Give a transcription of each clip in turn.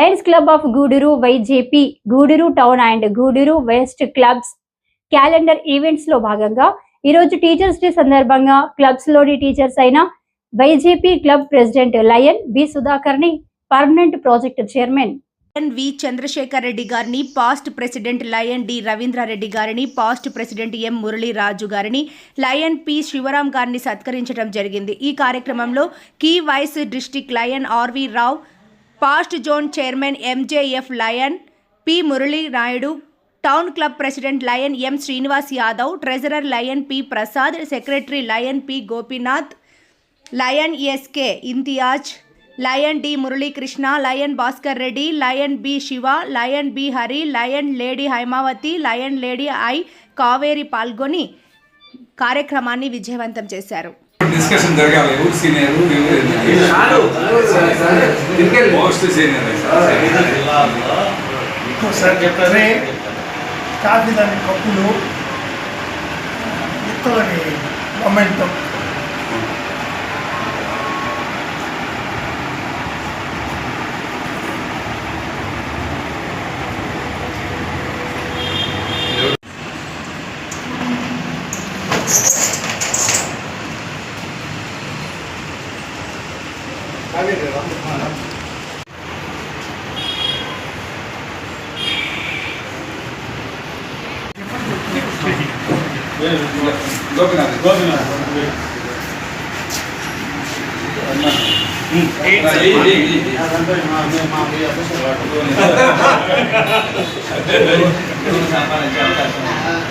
Lions club of Gudur YJP Gudur town and Gudur west clubs calendar ఈవెంట్స్లో భాగంగా ఈరోజు teachers day సందర్భంగా క్లబ్స్లోని టీచర్స్ అయిన YJP club president lion B సుధాకర్ని permanent project chairman V Chandrasekhar Reddy గారిని past president lion D Ravindra Reddy గారిని past president M Murali Raju గారిని lion P Sivaram గారిని సత్కరించడం జరిగింది. ఈ కార్యక్రమంలో key vice district lion RV Rao past zone chairman MJF lion P Murali Naidu town club president lion M Srinivas Yadav treasurer lion P Prasad secretary lion P Gopinath lion SK Imtiaz lion D Muralikrishna lion Bhaskar Reddy lion B Shiva lion B Hari lion lady Haimavathi lion lady I Kaveri పాల్గొని కార్యక్రమాన్ని విజయవంతం చేశారు. Discussion జరగాలి ఎవరు senior ఎవరు most senior sir చెప్పారే coffee దాని కప్పులు ఇత్తలని మొమెంటం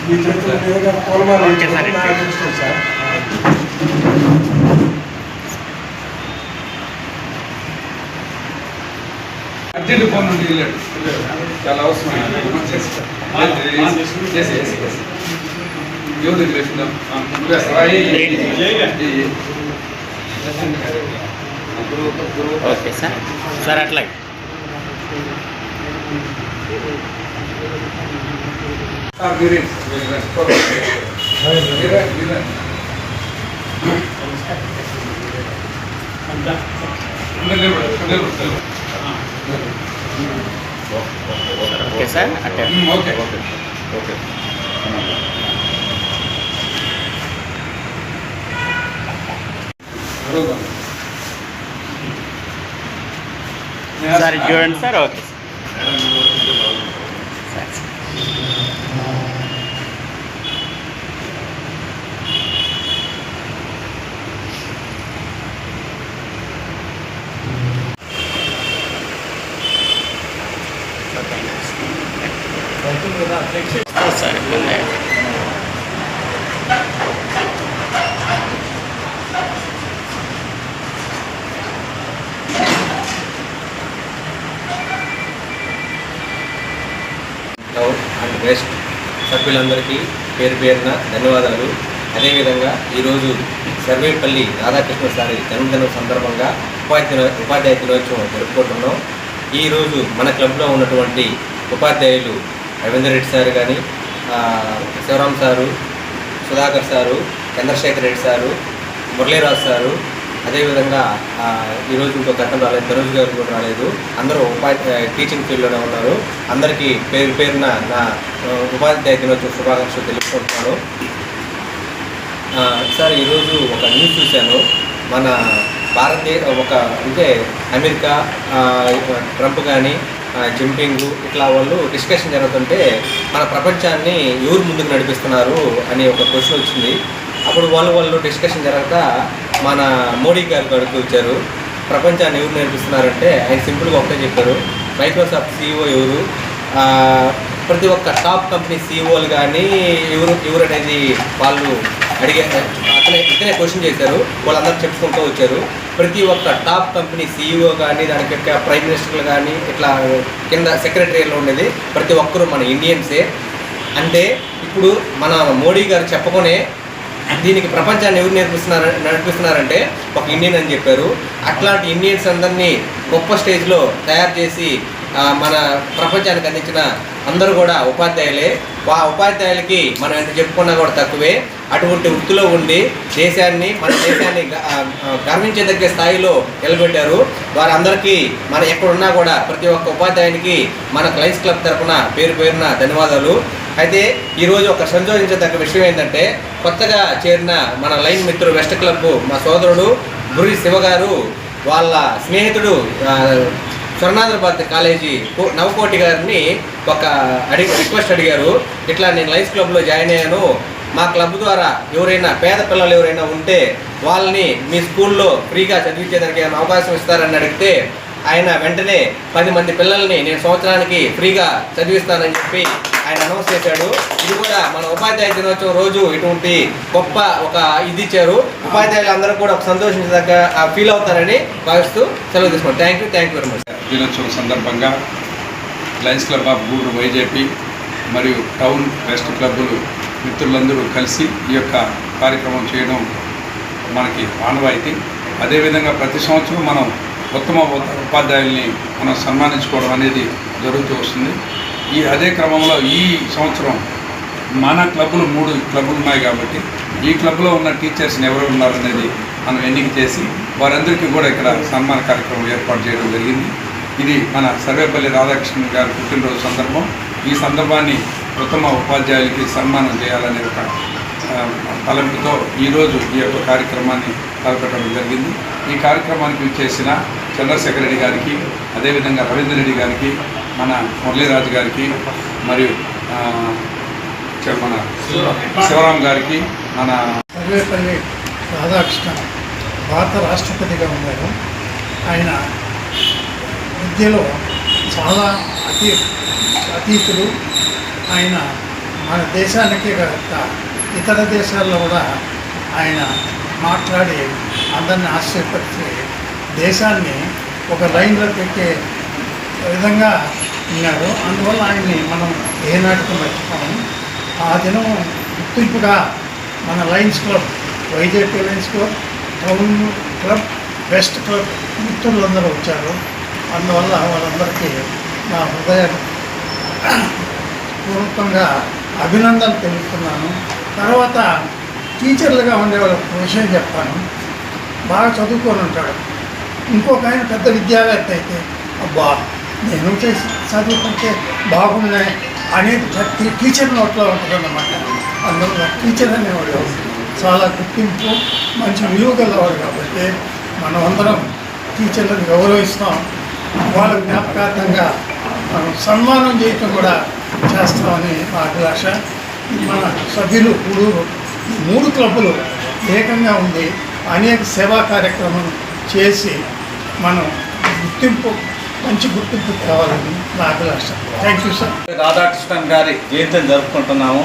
పొలమాలు ఇష్టం సార్. అర్జెంట్ ఫోన్ నుండి వెళ్ళాడు. చాలా అవసరం. చేసి చేసి. ఎవరు దగ్గర వేసుకుందాం. Okay sir. సార్ అట్లా ఆ, మీరే, మీరే, మీరే, మీరే. ఉండండి, నిలబడు, నిలబడు, నిలబడు. ఓకే. Sir okay. ఓకే. అడుగుదాం. సార్ చూడండి sir okay sir sir town and west సభ్యులందరికీ పేరు పేరున ధన్యవాదాలు. అదేవిధంగా ఈరోజు సర్వేపల్లి రాధాకృష్ణ సారి జన్మదినం సందర్భంగా ఉపాధ్యాయ ఉపాధ్యాయ దినోత్సవం జరుపుకుంటున్నాం. ఈరోజు మన క్లబ్లో ఉన్నటువంటి ఉపాధ్యాయులు రవీంద్ర రెడ్డి సార్ కానీ Sivaram sir Sudhakar sir Chandrasekhar Reddy sir Muraliraju sir. అదేవిధంగా ఈరోజు ఇంకో గతం రాలేదు ధనుష్ గారు కూడా రాలేదు. అందరూ ఉపాధ్యాయ టీచింగ్ ఫీల్డ్లోనే ఉన్నారు. అందరికీ పేరు పేరున నా ఉపాధ్యాయ దినోత్సవ శుభాకాంక్షలు తెలుపుకుంటున్నాను. సార్ ఈరోజు ఒక న్యూస్ చూశాను. మన భారతదేశ ఒక అంటే అమెరికా ట్రంప్ కానీ జింపింగ్ ఇట్లా వాళ్ళు డిస్కషన్ జరుగుతుంటే మన ప్రపంచాన్ని ఎవరు ముందుకు నడిపిస్తున్నారు అనే ఒక క్వశ్చన్ వచ్చింది. అప్పుడు వాళ్ళు వాళ్ళు డిస్కషన్ జరగక మన మోడీ గారు అడుగుతూ వచ్చారు. ప్రపంచాన్ని ఎవరు నడిపిస్తున్నారంటే ఆయన సింపుల్గా ఒకటే చెప్పారు. మైక్రోసాఫ్ట్ సీఈఓ ఎవరు? ప్రతి ఒక్క టాప్ కంపెనీ సీఈఓలు కానీ ఎవరు ఎవరు అనేది వాళ్ళు అడిగే అతనే ఇతనే క్వశ్చన్ చేశారు. వాళ్ళందరూ చెప్పుకుంటూ వచ్చారు. ప్రతి ఒక్క టాప్ కంపెనీ సీఈఓ కానీ దానికి యొక్క ప్రైమ్ మినిస్టర్లు కానీ ఇట్లా కింద సెక్రటరీలో ఉండేది ప్రతి ఒక్కరూ మన ఇండియన్సే అంటే ఇప్పుడు మన మోడీ గారు చెప్పకునే దీనికి ప్రపంచాన్ని ఎవరు నేర్పిస్తున్నారు నడిపిస్తున్నారంటే ఒక ఇండియన్ అని చెప్పారు. అట్లాంటి ఇండియన్స్ అందరినీ గొప్ప స్టేజ్లో తయారు చేసి మన ప్రపంచానికి అందించిన అందరూ కూడా ఉపాధ్యాయులే. ఆ ఉపాధ్యాయులకి మనం ఎంత చెప్పుకున్నా కూడా తక్కువే. అటువంటి వృత్తిలో ఉండి దేశాన్ని మన దేశాన్ని గ- గర్వించదగ్గ స్థాయిలో నిలబెట్టారు. వారందరికీ మన ఎక్కడున్నా కూడా ప్రతి ఒక్క ఉపాధ్యాయునికి మన క్లైన్స్ క్లబ్ తరపున పేరు పేరున ధన్యవాదాలు. అయితే ఈరోజు ఒక సంతోషించదగ్గ విషయం ఏంటంటే కొత్తగా చేరిన మన లైన్ మిత్రుడు వెస్ట్ క్లబ్ మా సోదరుడు బురి శివ గారు వాళ్ళ స్నేహితుడు ఆ, కాలేజీ నవకోటి గారిని ఒక అడిగి రిక్వెస్ట్ అడిగారు. ఇట్లా నేను లైన్స్ క్లబ్లో జాయిన్ అయ్యాను. మా క్లబ్ ద్వారా ఎవరైనా పేద పిల్లలు ఎవరైనా ఉంటే వాళ్ళని మీ స్కూల్లో ఫ్రీగా చదివించేదానికి ఏమైనా అవకాశం ఇస్తారని అడిగితే ఆయన వెంటనే పది మంది పిల్లల్ని నేను సంవత్సరానికి ఫ్రీగా చదివిస్తానని చెప్పి ఆయన అనౌన్స్ చేశాడు. ఇది కూడా మన ఉపాధ్యాయ దినోత్సవం రోజు ఇటువంటి గొప్ప ఒక ఇది ఇచ్చారు. ఉపాధ్యాయులు అందరూ కూడా ఒక సంతోషించదగ్గ ఫీల్ అవుతారని భావిస్తూ సెలవు తీసుకోండి thank you thank you very much దినోత్సవం సందర్భంగా Lions club of Gudur YJP మరియు టౌన్ వెస్ట్ క్లబ్బులు మిత్రులందరూ కలిసి ఈ యొక్క కార్యక్రమం చేయడం మనకి ఆనవాయితీ. అదేవిధంగా ప్రతి సంవత్సరం మనం ఉత్తమ ఉప- ఉపాధ్యాయుల్ని మనం సన్మానించుకోవడం అనేది జరుగుతూ వస్తుంది. ఈ అదే క్రమంలో ఈ సంవత్సరం మన క్లబ్బులు మూడు క్లబ్బులు ఉన్నాయి కాబట్టి ఈ క్లబ్లో ఉన్న టీచర్స్ని ఎవరు ఉన్నారనేది మనం ఎన్నిక చేసి వారందరికీ కూడా ఇక్కడ సన్మాన కార్యక్రమం ఏర్పాటు చేయడం జరిగింది. ఇది మన సర్వేపల్లి రాధాకృష్ణన్ గారి పుట్టినరోజు సందర్భం. ఈ సందర్భాన్ని ప్రథమ ఉపాధ్యాయులకి సన్మానం చేయాలనే ఒక తలంపుతో ఈరోజు ఈ యొక్క కార్యక్రమాన్ని తలపెట్టడం జరిగింది. ఈ కార్యక్రమానికి చేసిన చంద్రశేఖర్ రెడ్డి గారికి అదేవిధంగా రవీంద్ర రెడ్డి గారికి మన మురళీరాజు గారికి మరియు మన శివరాం గారికి మన సర్వేపల్లి రాధాకృష్ణ భారత రాష్ట్రపతిగా ఉన్నారు. ఆయన విద్యలో చాలా అతీ అతీతులు. ఆయన మన దేశానికే కాక ఇతర దేశాల్లో కూడా ఆయన మాట్లాడి అందరిని ఆశ్చర్యపరిచి దేశాన్ని ఒక లైన్లో పెట్టే విధంగా ఉన్నారు. అందువల్ల ఆయన్ని మనం ఏనాటికి మర్చిపోము. ఆ దినం గుర్తింపుగా మన lions club Vizag lions club town club west club మిత్రులందరూ వచ్చారు. అందువల్ల వాళ్ళందరికీ నా హృదయ పూర్వకంగా అభినందనలు తెలుపుతున్నాను. తర్వాత టీచర్లుగా ఉండే వాళ్ళకి విషయం చెప్తాను బాగా చదువుకొని ఉంటాడు. ఇంకొక ఆయన పెద్ద విద్యావేత్త అయితే అబ్బా నేను చేసి చదువుకుంటే బాగున్నాయి అనేది ప్రతి టీచర్ నోట్లో ఉంటుందన్నమాట. అందువల్ల టీచర్ అనేవాడు చాలా గుర్తింపు మంచి విలువ గలవాడు కాబట్టి మనం అందరం టీచర్లను గౌరవిస్తాం. వాళ్ళ జ్ఞాపకార్థంగా మనం సన్మానం చేయటం కూడా చేస్తామని మా అభిలాష మన సభ్యులు ఇప్పుడు మూడు క్లబ్బులు ఏకంగా ఉంది అనేక సేవా కార్యక్రమం చేసి మనం గుర్తింపు మంచి గుర్తింపు కావాలని నా అభిలాష థ్యాంక్ యూ సార్ రాధాకృష్ణన్ గారి జయంతిని జరుపుకుంటున్నాము.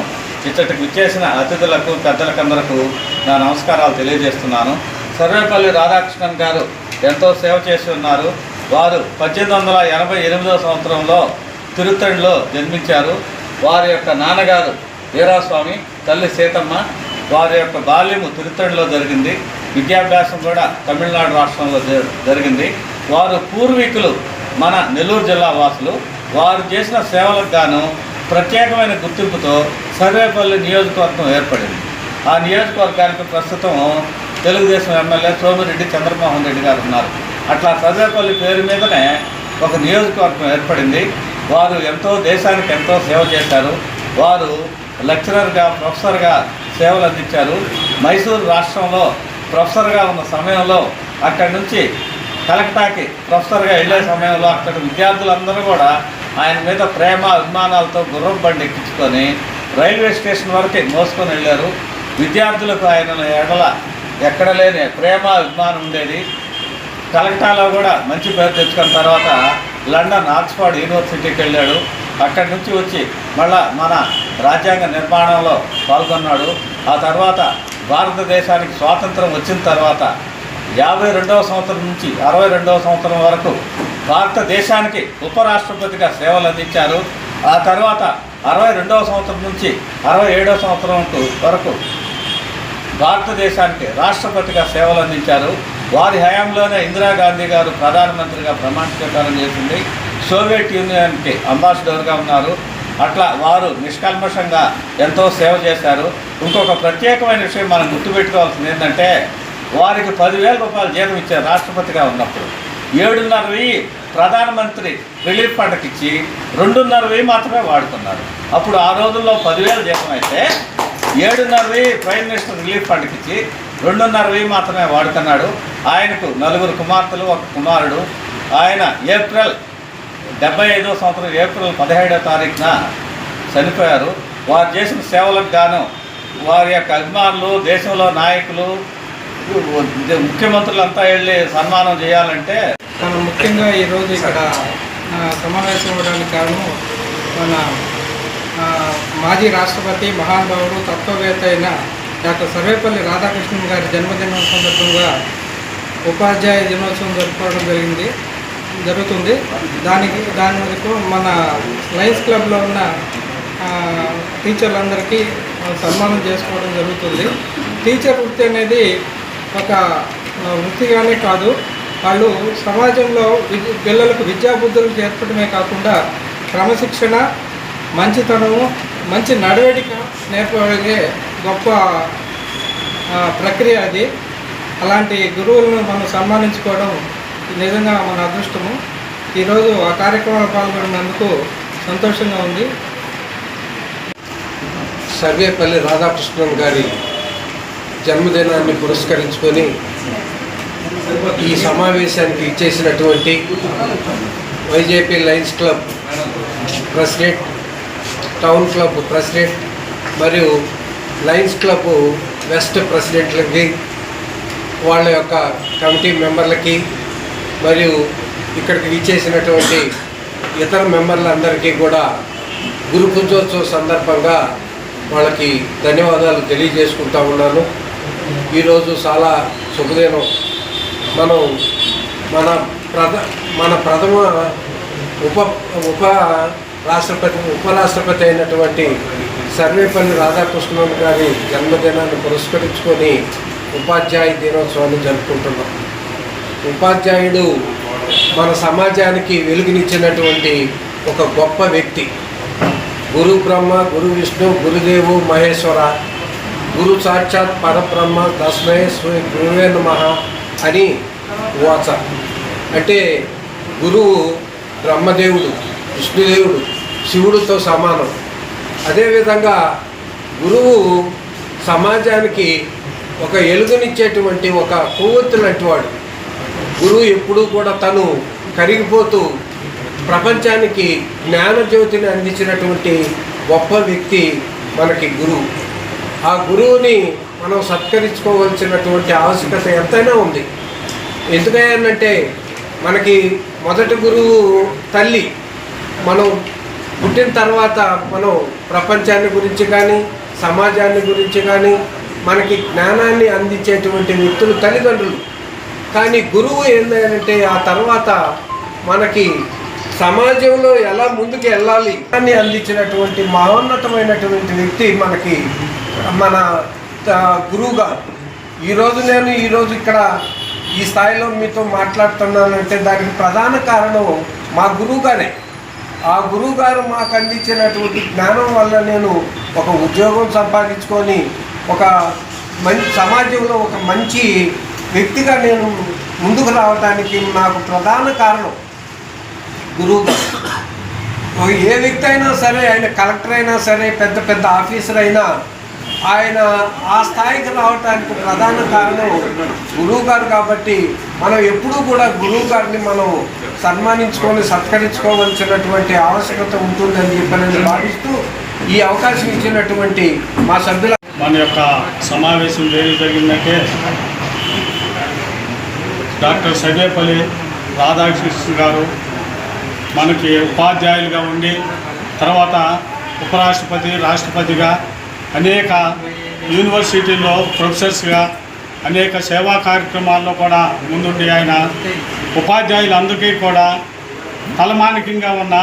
ఇచ్చటికి విచ్చేసిన అతిథులకు పెద్దలకందరకు నా నమస్కారాలు తెలియజేస్తున్నాను. సర్వేపల్లి రాధాకృష్ణన్ గారు ఎంతో సేవ చేసి ఉన్నారు. వారు పద్దెనిమిది వందల ఎనభై ఎనిమిదవ సంవత్సరంలో తిరుత్తణిలో జన్మించారు. వారి యొక్క నాన్నగారు వీరాస్వామి తల్లి సీతమ్మ వారి యొక్క బాల్యము తిరుత్తణిలో జరిగింది. విద్యాభ్యాసం కూడా తమిళనాడు రాష్ట్రంలో జ- జరిగింది. వారు పూర్వీకులు మన నెల్లూరు జిల్లా వాసులు. వారు చేసిన సేవలకు గాను ప్రత్యేకమైన గుర్తింపుతో సర్వేపల్లి నియోజకవర్గం ఏర్పడింది. ఆ నియోజకవర్గానికి ప్రస్తుతం తెలుగుదేశం ఎమ్మెల్యే సోమిరెడ్డి చంద్రమోహన్ రెడ్డి గారు ఉన్నారు. అట్లా సర్వేపల్లి పేరు మీదనే ఒక నియోజకవర్గం ఏర్పడింది. వారు ఎంతో దేశానికి ఎంతో సేవ చేశారు. వారు లెక్చరర్గా ప్రొఫెసర్గా సేవలు అందించారు. మైసూరు రాష్ట్రంలో ప్రొఫెసర్గా ఉన్న సమయంలో అక్కడి నుంచి కలకటాకి ప్రొఫెసర్గా వెళ్ళే సమయంలో అక్కడ విద్యార్థులందరూ కూడా ఆయన మీద ప్రేమ అభిమానాలతో గుర్రం బండి ఎక్కించుకొని రైల్వే స్టేషన్ వరకు మోసుకొని వెళ్ళారు. విద్యార్థులకు ఆయన ఎడల ఎక్కడ లేని ప్రేమ అభిమానం ఉండేది. కలకటాలో కూడా మంచి పేరు తెచ్చుకున్న తర్వాత లండన్ ఆక్స్ఫర్డ్ యూనివర్సిటీకి వెళ్ళాడు. అక్కడి నుంచి వచ్చి మళ్ళా మన రాజ్యాంగ నిర్మాణంలో పాల్గొన్నాడు. ఆ తర్వాత భారతదేశానికి స్వాతంత్రం వచ్చిన తర్వాత యాభై రెండవ సంవత్సరం నుంచి అరవై రెండవ సంవత్సరం వరకు భారతదేశానికి ఉపరాష్ట్రపతిగా సేవలు అందించారు. ఆ తర్వాత అరవై రెండవ సంవత్సరం నుంచి అరవై ఏడవ సంవత్సరం వరకు భారతదేశానికి రాష్ట్రపతిగా సేవలు అందించారు. వారి హయాంలోనే ఇందిరాగాంధీ గారు ప్రధానమంత్రిగా ప్రమాణ స్వీకారం చేసింది. సోవియట్ యూనియన్కి అంబాసిడర్గా ఉన్నారు. అట్లా వారు నిష్కల్మషంగా ఎంతో సేవ చేశారు. ఇంకొక ప్రత్యేకమైన విషయం మనం గుర్తుపెట్టుకోవాల్సింది ఏంటంటే వారికి పదివేల రూపాయలు జీతం ఇచ్చారు రాష్ట్రపతిగా ఉన్నప్పుడు ఏడున్నర వెయ్యి ప్రధానమంత్రి రిలీఫ్ ఫండ్కి ఇచ్చి రెండున్నర వెయ్యి మాత్రమే వాడుకున్నారు అప్పుడు ఆ రోజుల్లో పదివేల జీతం అయితే ఏడున్నర వెయ్యి ప్రైమ్ మినిస్టర్ రిలీఫ్ ఫండ్కి ఇచ్చి రెండున్నర వెయ్యి మాత్రమే వాడుతున్నాడు. ఆయనకు నలుగురు కుమార్తెలు ఒక కుమారుడు. ఆయన ఏప్రిల్ డెబ్బై ఐదో సంవత్సరం ఏప్రిల్ పదిహేడో తారీఖున చనిపోయారు. వారు చేసిన సేవలకు గాను వారి యొక్క అభిమానులు దేశంలో నాయకులు ముఖ్యమంత్రులంతా వెళ్ళి సన్మానం చేయాలంటే మనం ముఖ్యంగా ఈరోజు ఇక్కడ సమావేశం అవ్వడానికి కారణం మన మాజీ రాష్ట్రపతి మహానుభావుడు తత్వవేత్త అయిన డాక్టర్ సర్వేపల్లి రాధాకృష్ణన్ గారి జన్మదినం సందర్భంగా ఉపాధ్యాయ దినోత్సవం జరుపుకోవడం జరిగింది జరుగుతుంది. దానికి దాని వరకు మన లయన్స్ క్లబ్లో ఉన్న టీచర్లందరికీ సన్మానం చేసుకోవడం జరుగుతుంది. టీచర్ వృత్తి అనేది ఒక వృత్తిగానే కాదు వాళ్ళు సమాజంలో విద్య పిల్లలకు విద్యాబుద్ధులు చేర్పడమే కాకుండా క్రమశిక్షణ మంచితనము మంచి నడవడిక నేర్పగలిగే గొప్ప ప్రక్రియ అది. అలాంటి గురువులను మనం సన్మానించుకోవడం నిజంగా మన అదృష్టము. ఈరోజు ఆ కార్యక్రమంలో పాల్గొన్నందుకు సంతోషంగా ఉంది. సర్వేపల్లి రాధాకృష్ణన్ గారి జన్మదినాన్ని పురస్కరించుకొని ఈ సమావేశానికి ఇచ్చేసినటువంటి YJP lions club president town club president మరియు లయన్స్ క్లబ్ వెస్ట్ ప్రెసిడెంట్లకి వాళ్ళ యొక్క కమిటీ మెంబర్లకి మరియు ఇక్కడికి ఇచ్చేసినటువంటి ఇతర మెంబర్లందరికీ కూడా గురు పూజోత్సవ సందర్భంగా వాళ్ళకి ధన్యవాదాలు తెలియజేసుకుంటా ఉన్నాను. ఈరోజు చాలా శుభదినం. మనం మన ప్రథ మన ప్రథమ ఉప ఉప రాష్ట్రపతి ఉపరాష్ట్రపతి అయినటువంటి సర్వేపల్లి రాధాకృష్ణన్ గారి జన్మదినాన్ని పురస్కరించుకొని ఉపాధ్యాయ దినోత్సవాన్ని జరుపుకుంటున్నాం. ఉపాధ్యాయుడు మన సమాజానికి వెలుగునిచ్చినటువంటి ఒక గొప్ప వ్యక్తి. గురు బ్రహ్మ గురు విష్ణు గురుదేవు మహేశ్వర గురు సాక్షాత్ పరబ్రహ్మ తస్మై శ్రీ గురువే నమ అని వాచ. అంటే గురువు బ్రహ్మదేవుడు విష్ణుదేవుడు శివుడితో సమానం. అదేవిధంగా గురువు సమాజానికి ఒక ఎలుగునిచ్చేటువంటి ఒక కొవ్వొత్తు లాంటి వాడు. గురువు ఎప్పుడూ కూడా తను కరిగిపోతూ ప్రపంచానికి జ్ఞానజ్యోతిని అందించినటువంటి గొప్ప వ్యక్తి మనకి గురువు. ఆ గురువుని మనం సత్కరించుకోవాల్సినటువంటి ఆవశ్యకత ఎంతైనా ఉంది. ఎందుకంటే మనకి మొదటి గురువు తల్లి. మనం పుట్టిన తర్వాత మనం ప్రపంచాన్ని గురించి కానీ సమాజాన్ని గురించి కానీ మనకి జ్ఞానాన్ని అందించేటువంటి వ్యక్తులు తల్లిదండ్రులు. కానీ గురువు ఏంటంటే ఆ తర్వాత మనకి సమాజంలో ఎలా ముందుకు వెళ్ళాలి అని అందించినటువంటి మహోన్నతమైనటువంటి వ్యక్తి మనకి మన గురువుగా. ఈరోజు నేను ఈరోజు ఇక్కడ ఈ స్థాయిలో మీతో మాట్లాడుతున్నానంటే దానికి ప్రధాన కారణం మా గురువుగానే. ఆ గురువు గారు మాకు అందించినటువంటి జ్ఞానం వల్ల నేను ఒక ఉద్యోగం సంపాదించుకొని ఒక మంచి సమాజంలో ఒక మంచి వ్యక్తిగా నేను ముందుకు రావడానికి నాకు ప్రధాన కారణం గురువు గారు ఏ వ్యక్తి అయినా సరే ఆయన కలెక్టర్ అయినా సరే పెద్ద పెద్ద ఆఫీసర్ అయినా ఆయన ఆ స్థాయికి రావడానికి ప్రధాన కారణం గురువు గారు కాబట్టి మనం ఎప్పుడూ కూడా గురువు గారిని మనం సన్మానించుకొని సత్కరించుకోవాల్సినటువంటి ఆవశ్యకత ఉంటుందని చెప్పి నేను భావిస్తూ ఈ అవకాశం ఇచ్చినటువంటి మా సభ్యుల మన యొక్క సమావేశం ఏది జరిగిందంటే డాక్టర్ సర్వేపల్లి రాధాకృష్ణ గారు మనకి ఉపాధ్యాయులుగా ఉండి తర్వాత ఉపరాష్ట్రపతి రాష్ట్రపతిగా అనేక యూనివర్సిటీల్లో ప్రొఫెసర్స్గా అనేక సేవా కార్యక్రమాల్లో కూడా ముందుండి ఆయన ఉపాధ్యాయులందరికీ కూడా తలమానికంగా ఉన్న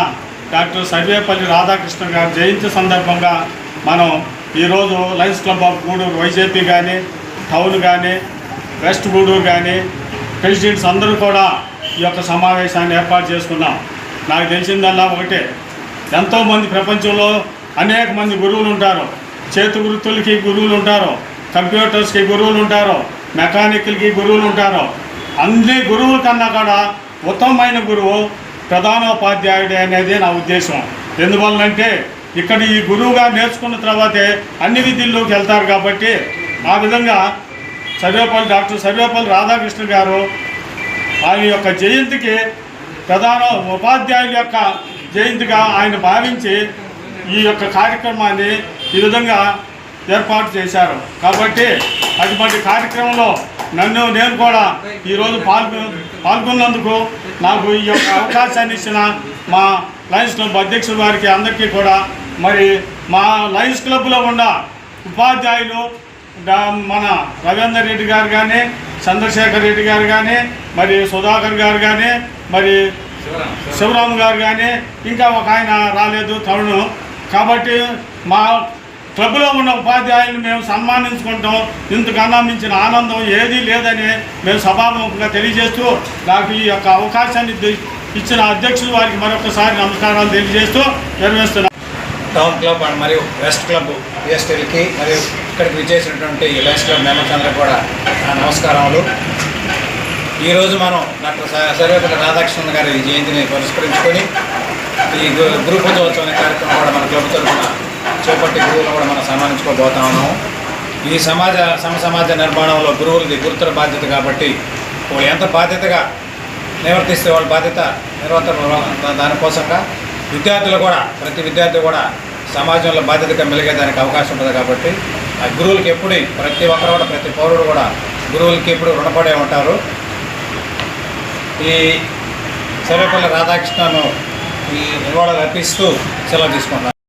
డాక్టర్ సర్వేపల్లి రాధాకృష్ణ గారి జయంతి సందర్భంగా మనం ఈరోజు Lions club of Gudur YJP కానీ టౌన్ కానీ వెస్ట్ గూడూరు కానీ ప్రెసిడెంట్స్ అందరూ కూడా ఈ యొక్క సమావేశాన్ని ఏర్పాటు చేసుకున్నాం. నాకు తెలిసిందల్లా ఒకటే ఎంతోమంది ప్రపంచంలో అనేక మంది గురువులు ఉంటారు చేతి వృత్తులకి గురువులు ఉంటారు కంప్యూటర్స్కి గురువులు ఉంటారు మెకానికల్కి గురువులు ఉంటారు అన్ని గురువుల కన్నా కూడా ఉత్తమమైన గురువు ప్రధానోపాధ్యాయుడే అనేది నా ఉద్దేశం. ఎందువల్లంటే ఇక్కడ ఈ గురువుగా నేర్చుకున్న తర్వాతే అన్ని విధుల్లోకి వెళ్తారు కాబట్టి ఆ విధంగా సర్వేపల్లి డాక్టర్ సర్వేపల్లి రాధాకృష్ణ గారు ఆయన యొక్క జయంతికి ప్రధాన ఉపాధ్యాయుల యొక్క జయంతిగా ఆయన భావించి ఈ యొక్క కార్యక్రమాన్ని ఈ విధంగా ఏర్పాటు చేశారు. కాబట్టి అటువంటి కార్యక్రమంలో నన్ను నేను కూడా ఈరోజు పాల్గొ పాల్గొన్నందుకు నాకు ఈ యొక్క అవకాశాన్ని ఇచ్చిన మా లయన్స్ క్లబ్ అధ్యక్షుల వారికి అందరికీ కూడా మరి మా లయన్స్ క్లబ్లో ఉన్న ఉపాధ్యాయులు మన రవీందర్ రెడ్డి గారు కానీ చంద్రశేఖర్ రెడ్డి గారు కానీ మరి సుధాకర్ గారు కానీ మరి శివరామ్ గారు కానీ ఇంకా ఒక ఆయన రాలేదు తరుణ్. కాబట్టి మా క్లబ్లో ఉన్న ఉపాధ్యాయులను మేము సన్మానించుకుంటాం. ఇంతకన్నా మించిన ఆనందం ఏదీ లేదని మేము సభాముఖంగా తెలియజేస్తూ నాకు ఈ యొక్క అవకాశాన్ని ఇచ్చిన అధ్యక్షులు వారికి మరొకసారి నమస్కారాలు తెలియజేస్తూ నిర్వహిస్తున్నాం. టౌన్ క్లబ్ అండ్ మరియు వెస్ట్ క్లబ్ పిఎస్టీలకి మరియు ఇక్కడికి విచ్చేసినటువంటి లయన్స్ క్లబ్ మెంబర్స్ అందరికీ కూడా నమస్కారములు. ఈరోజు మనం డాక్టర్ సర్వేపల్లి రాధాకృష్ణ గారి జయంతిని పురస్కరించుకొని ఈ గు- గురు పూజోత్సవం కార్యక్రమం కూడా మన క్లబ్ తరఫున చేపట్టి గురువులను కూడా మనం సన్మానించుకోబోతా ఉన్నాము ఈ సమాజ సమ సమాజ నిర్మాణంలో గురువులది గురుతర బాధ్యత కాబట్టి వాళ్ళు ఎంత బాధ్యతగా నిర్వర్తిస్తే వాళ్ళ బాధ్యత నిర్వర్తన దానికోసంగా విద్యార్థులు కూడా ప్రతి విద్యార్థి కూడా సమాజంలో బాధ్యతగా మెలిగేదానికి అవకాశం ఉంటుంది కాబట్టి ఆ గురువులకి ఎప్పుడు ప్రతి ఒక్కరు కూడా ప్రతి పౌరుడు కూడా గురువులకి ఎప్పుడు రుణపడే ఉంటారు. ఈ సర్వేపల్లి రాధాకృష్ణను ఈ నివాళులు అర్పిస్తూ సెలవు తీసుకుంటాను